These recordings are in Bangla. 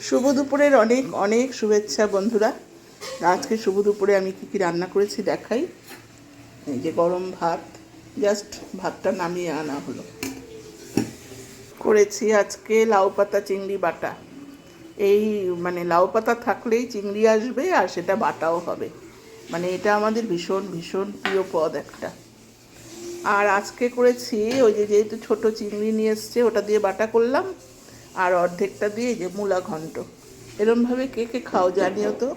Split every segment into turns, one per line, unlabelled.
শুভ দুপুরের অনেক অনেক শুভেচ্ছা বন্ধুরা। আজকে শুভ দুপুরে আমি কী কী রান্না করেছি দেখাই। এই যে গরম ভাত, জাস্ট ভাতটা নামিয়ে আনা হলো। করেছি আজকে লাউ পাতা, চিংড়ি বাটা। এই মানে লাউ পাতা থাকলেই চিংড়ি আসবে আর সেটা বাটাও হবে। মানে এটা আমাদের ভীষণ ভীষণ প্রিয় পদ একটা। আর আজকে করেছি ওই যে যেহেতু ছোট চিংড়ি নিয়ে এসছে, ওটা দিয়ে বাটা করলাম। আর অর্ধেকটা দিয়ে যে মূলা ঘন্ট। এরমভাবে কে কে খাও জানিও তো।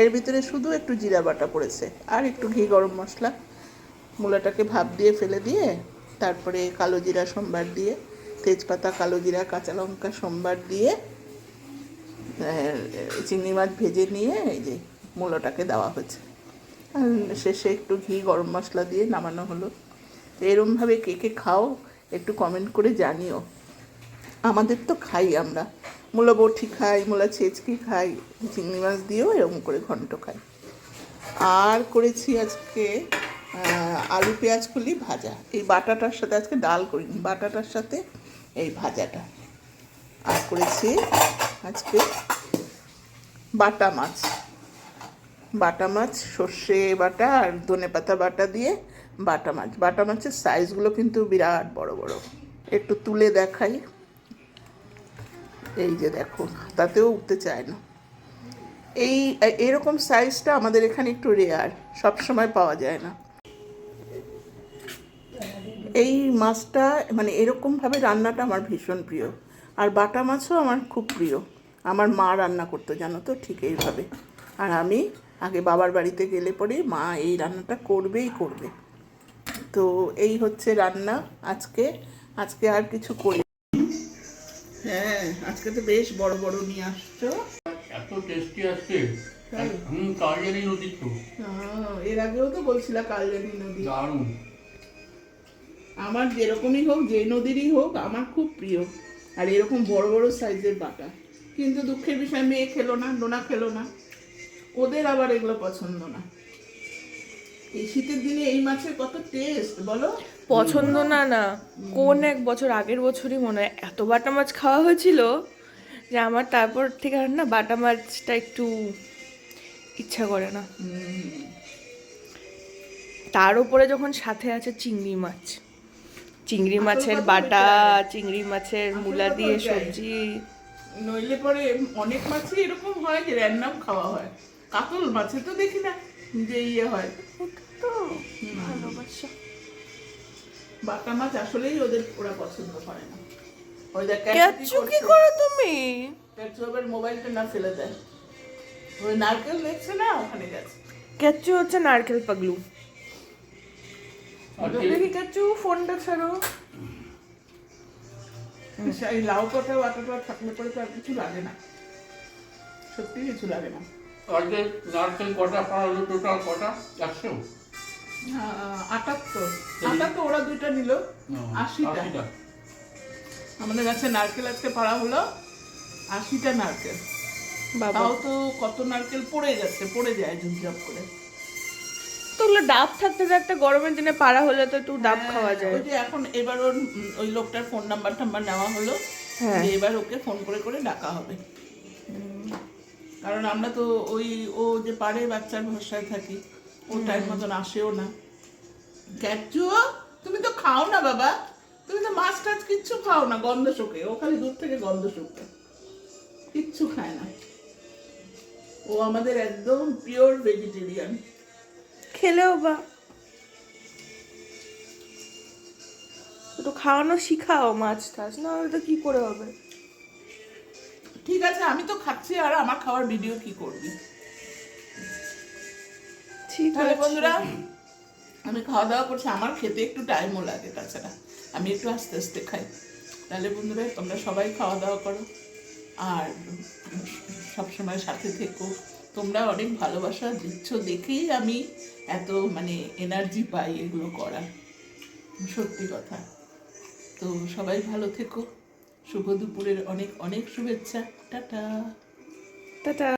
এর ভিতরে শুধু একটু জিরা বাটা পড়েছে আর একটু ঘি গরম মশলা। মূলাটাকে ভাপ দিয়ে ফেলে দিয়ে তারপরে কালো জিরা সোমবার দিয়ে, তেজপাতা, কালো জিরা, কাঁচা লঙ্কা সোমবার দিয়ে চিংড়ি মাছ ভেজে নিয়ে এই যে মূলাটাকে দেওয়া হয়েছে। শেষে একটু ঘি গরম মশলা দিয়ে নামানো হলো। এরমভাবে কে কে খাও একটু কমেন্ট করে জানিও। আমাদের তো খাই আমরা। মূলা বটি খাই, মূলা ছেচকি খাই, চিংড়ি মাছ দিয়েও এরকম করে ঘন্ট খাই। আর করেছি আজকে আলু পেঁয়াজ কলি ভাজা। এই বাটাটার সাথে আজকে ডাল করি বাটাটার সাথে এই ভাজাটা। আর করেছি আজকে বাটা মাছ। বাটা মাছ, সর্ষে বাটা আর ধনে পাতা বাটা দিয়ে বাটা মাছ। বাটা মাছের সাইজগুলো কিন্তু বিরাট বড় বড়। একটু তুলে দেখাই। এই যে দেখো, তাতেও উঠতে চায় না। এই, এরকম সাইজটা আমাদের এখানে একটু রেয়ার সব সময় পাওয়া যায় না। এই মাছটা মানে এরকমভাবে রান্নাটা আমার ভীষণ প্রিয়। আর বাটা মাছও আমার খুব প্রিয়। আমার মা রান্না করতো, জানো তো? ঠিক এইভাবে। আর আমি আগে বাবার বাড়িতে গেলে পরে মা এই রান্নাটা করবেই করবে। তো এই হচ্ছে রান্না আজকে। আজকে আর কিছু করি হ্যাঁ আজকে তো বেশ বড় বড় নিয়ে আসছো।
এত টেস্টি আসছে। হুম কালজারি নদীর তো।
এর আগেও তো বলছিলা কালজানি নদী।
দারুণ।
আমার যেরকমই হোক যে নদীরই হোক আমার খুব প্রিয়। আর এরকম বড় বড় সাইজের বাটা। কিন্তু দুঃখের বিষয় মেয়ে খেলো না নোনা খেলো না। ওদের আবার এগুলো পছন্দ না। এই শীতের দিনে এই মাছের কত টেস্ট বলো?
পছন্দ না না। কোন এক বছর আগের বছরই মনে হয় এত বাটা মাছ খাওয়া হয়েছিল যে আমার তারপর থেকে আর না বাটা মাছটা একটু ইচ্ছা করে না। তার উপরে যখন সাথে আছে চিংড়ি মাছ। চিংড়ি মাছের বাটা চিংড়ি মাছের মূলা দিয়ে সবজি।
নইলে পরে অনেক মাছই এরকম হয় যে র্যান্ডাম খাওয়া হয়। কাতল মাছে তো দেখি না যে ইয়ে হয়।
তো ভালোবাসা।
বাটা মাছ আসলেই ওদের ওরা পছন্দ করে না। ওই দেখ
কি করো তুমি।
পেট্রোবের মোবাইলটা না ফেলে দেয়। ওই নারকেল দেখছে না? ওখানে গেছে।
হচ্ছে নারকেল পাগলু। দেখি ফোনটা ছাড়ো।
এই লাউ বাটাটা থাকলে পরে তো আর কিছু লাগে না। সত্যি কিছু লাগে না।
আজকে নারকেল কটা পাওয়া হলো টোটাল কটা? একশো?
আটাত্তর। আটাত্তর ওরা দুইটা নিল আশিটা। আমাদের কাছে নারকেল আজকে পাড়া হলো আশিটা নারকেল। তাও তো কত নারকেল পড়ে গেছে পড়ে যায় ঝুপঝাপ করে।
তো ওগুলো ডাব থাকতে থাকতে গরমের দিনে পাড়া হলে তো একটু ডাব খাওয়া যায়।
ওই যে এখন এবার ওর ওই লোকটার ফোন নাম্বার টাম্বার নেওয়া হলো
হ্যাঁ।
এবার ওকে ফোন করে করে ডাকা হবে। কারণ আমরা তো ওই ও যে পারে বাচ্চার ভরসায় থাকি ও টাইম মতন আসেও না। ক্যাচু তুমি তো খাও না বাবা। তুমি তো মাছ টাছ কিচ্ছু খাও না গন্ধ শোকে। ও খালি দূর থেকে গন্ধ শোকে। কিচ্ছু খায় না। ও আমাদের একদম পিওর ভেজিটেরিয়ান
খেলেও বা। একটু খাওয়ানো শিখাও মাছ টাছ না হলে তো কি করে হবে?
ঠিক আছে আমি তো খাচ্ছি আর আমার খাওয়ার ভিডিও কি করবি?
ঠিক
তাহলে
আছে।
বন্ধুরা আমি খাওয়া দাওয়া করছি আমার খেতে একটু টাইমও লাগে তাছাড়া। আমি একটু আস্তে আস্তে খাই। তাহলে বন্ধুরা তোমরা সবাই খাওয়া দাওয়া করো। আর সবসময় সাথে থেকো। তোমরা অনেক ভালোবাসা দিচ্ছ দেখেই আমি এত মানে এনার্জি পাই এগুলো করার। সত্যি কথা। তো সবাই ভালো থেকো। শুভ দুপুরের অনেক অনেক শুভেচ্ছা। টাটা।
টাটা।